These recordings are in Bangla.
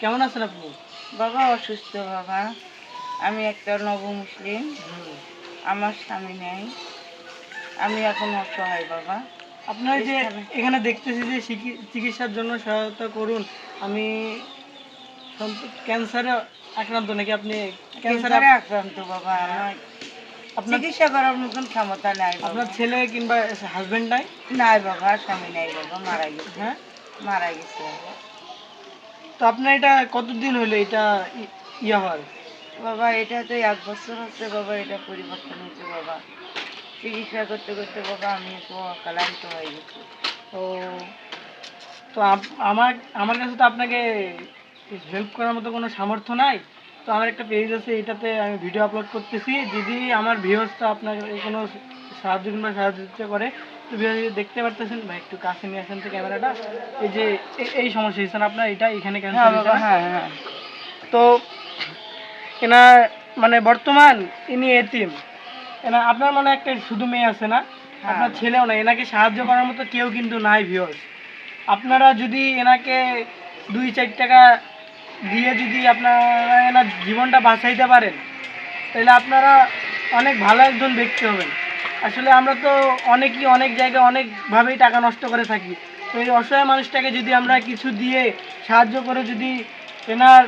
কেমন আছেন আপনি? বাবা অসুস্থ বাবা। আমি একটা নব মুসলিম। আমার স্বামী নেই। আমি এখন অসহায় বাবা। আপনার যে এখানে- দেখতেছি যে চিকিৎসার জন্য সহায়তা করুন। আমি ক্যান্সারে আক্রান্ত নাকি আপনি ক্যান্সারে আক্রান্ত বাবা। আমার আপনার চিকিৎসা করার মতন ক্ষমতা নাই আপনার ছেলে কিংবা হাজবেন্ড নাই? নাই বাবা। স্বামী নাই বাবা। মারা গেছে। হ্যাঁ? মারা গেছে বাবা। তো আপনার এটা কতদিন হলো এটা ইয়ে হওয়ার? বাবা এটা তো এক বছর হচ্ছে বাবা এটা পরিবর্তন হচ্ছে বাবা। চিকিৎসা করতে করতে বাবা আমি তো অকালান্ত হয়ে গেছি। তো তো আমার আমার কাছে তো আপনাকে হেল্প করার মতো কোনো সামর্থ্য নাই। তো আমার একটা পেজ আছে এটাতে আমি ভিডিও আপলোড করতেছি। যদি আমার ভিউজটা আপনাকে কোনো সাহায্য কিংবা সাহায্য করে তো দেখতে পারতেছেন? ভাই একটু কাছে নিয়ে আসেন তো ক্যামেরাটা। এই যে এই সমস্যা হয়েছে আপনার? এটা এখানে হ্যাঁ ক্যান্সার হ্যাঁ হ্যাঁ তো এনার মানে বর্তমান ইনি এতিম। এনা আপনার মানে একটা শুধু মেয়ে আছে না? হ্যাঁ। আপনার ছেলেও না এনাকে সাহায্য করার মতো কেউ কিন্তু নাই ভিউয়ার্স আপনারা যদি এনাকে দুই চার টাকা দিয়ে যদি আপনারা এনার জীবনটা বাঁচাইতে পারেন তাহলে আপনারা অনেক ভালো একজন ব্যক্তি হবেন। আসলে আমরা তো অনেকই অনেক জায়গায় অনেকভাবেই টাকা নষ্ট করে থাকি। তো এই অসহায় মানুষটাকে যদি আমরা কিছু দিয়ে সাহায্য করে যদি এনার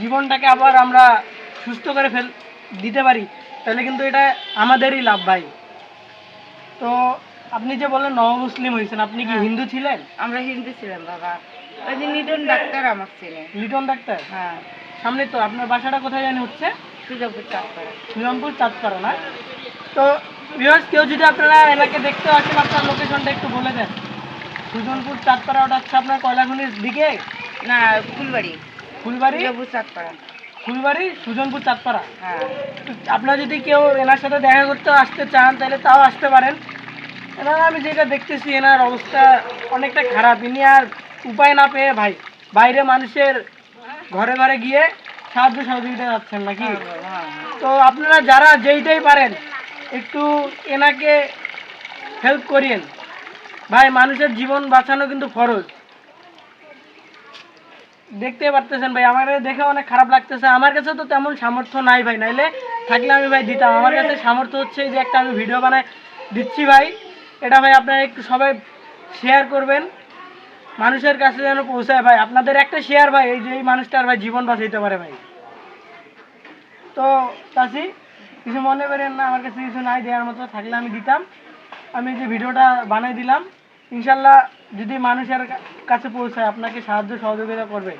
জীবনটাকে আবার আমরা সুস্থ করে ফেল দিতে পারি তাহলে কিন্তু এটা আমাদেরই লাভ ভাই। তো আপনি যে বললেন নব মুসলিম হয়েছেন আপনি কি হ্যাঁ। হিন্দু ছিলেন? আমরা হিন্দু ছিলাম বাবা। ওই যে নিটন ডাক্তার আমার ছেলে। লিটন ডাক্তার? হ্যাঁ। সামনে তো আপনার বাসাটা কোথায় জানি হচ্ছে? শ্রীরামপুর চাঁদপাড়া না? তো ভিউয়ার্স কেউ যদি আপনারা এলাকে দেখতে আসেন আপনার লোকেশনটা একটু বলে দেন। সুজনপুর চাঁদপাড়া ওটা হচ্ছে আপনার কয়লাখনির দিকে? না ফুলবাড়ি। ফুলবাড়ি? সুজাপুর চাকরা ফুলবাড়ি সুজনপুর চাঁদপাড়া হ্যাঁ। আপনারা যদি কেউ এনার সাথে দেখা করতে আসতে চান তাহলে তাও আসতে পারেন। এনার আমি যেটা দেখতেছি এনার অবস্থা অনেকটা খারাপ। ইনি আর উপায় না পেয়ে ভাই বাইরে মানুষের ঘরে ঘরে গিয়ে সাহায্য সহযোগিতা যাচ্ছেন নাকি? হ্যাঁ হ্যাঁ, হ্যাঁ। তো আপনারা যারা যেইটাই পারেন একটু এনাকে হেল্প করিয়েন। ভাই মানুষের জীবন বাঁচানো কিন্তু ফরজ। দেখতে পারতেছেন ভাই আমার দেখে অনেক খারাপ লাগতেছে। আমার কাছে তো তেমন সামর্থ্য নাই ভাই নাইলে থাকলে আমি ভাই দিতাম। আমার কাছে সামর্থ্য হচ্ছে যে একটা আমি ভিডিও বানায় দিচ্ছি ভাই। এটা ভাই আপনারা একটু সবাই শেয়ার করবেন। মানুষের কাছে যেন পৌঁছায় ভাই। আপনাদের একটা শেয়ার ভাই এই যে এই মানুষটার ভাই জীবন বাঁচাইতে পারে ভাই। তো চাষি কিছু মনে করেন না? আমার কাছে কিছু নাই দেওয়ার মতো থাকলে আমি দিতাম। আমি যে ভিডিওটা বানাই দিলাম ইনশাল্লাহ যদি মানুষের কাছে পৌঁছায় আপনাকে সাহায্য সহযোগিতা করবে।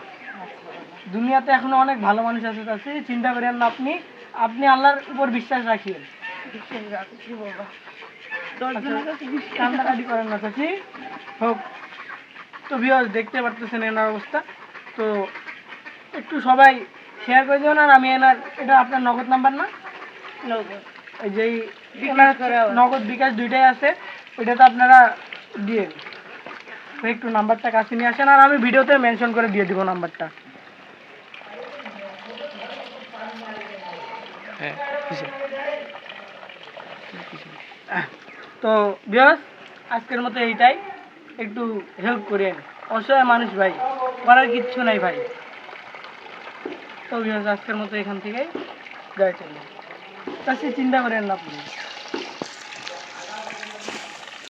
দুনিয়াতে এখনও অনেক ভালো মানুষ আছে চাষি চিন্তা করেন না আপনি। আপনি আল্লাহর উপর বিশ্বাস রাখিয়েন। কান্দাকাটি করেন না চাচি। হোক। তো ভিউয়ার্স দেখতে পারতেছেন এনার অবস্থা। তো একটু সবাই শেয়ার করে দেবেন আর আমি এনার এটা আপনার নগদ নাম্বার না? নগদ। এই যে বিকাশ এনার করা হবে। নগদ বিকাশ দুইটাই আছে ওইটাতে আপনারা দিয়ে তো একটু নাম্বারটা কাছে নিয়ে আসেন আর আমি ভিডিওতে মেনশন করে দিয়ে দিব নাম্বারটা হ্যাঁ তো বিয়স আজকের মতো এইটাই। একটু হেল্প করেন। অসহায় মানুষ ভাই, করার কিচ্ছু নাই ভাই। তো আজকের মতো এখান থেকে যাই চলে সে চিন্তা করেন না আপনি।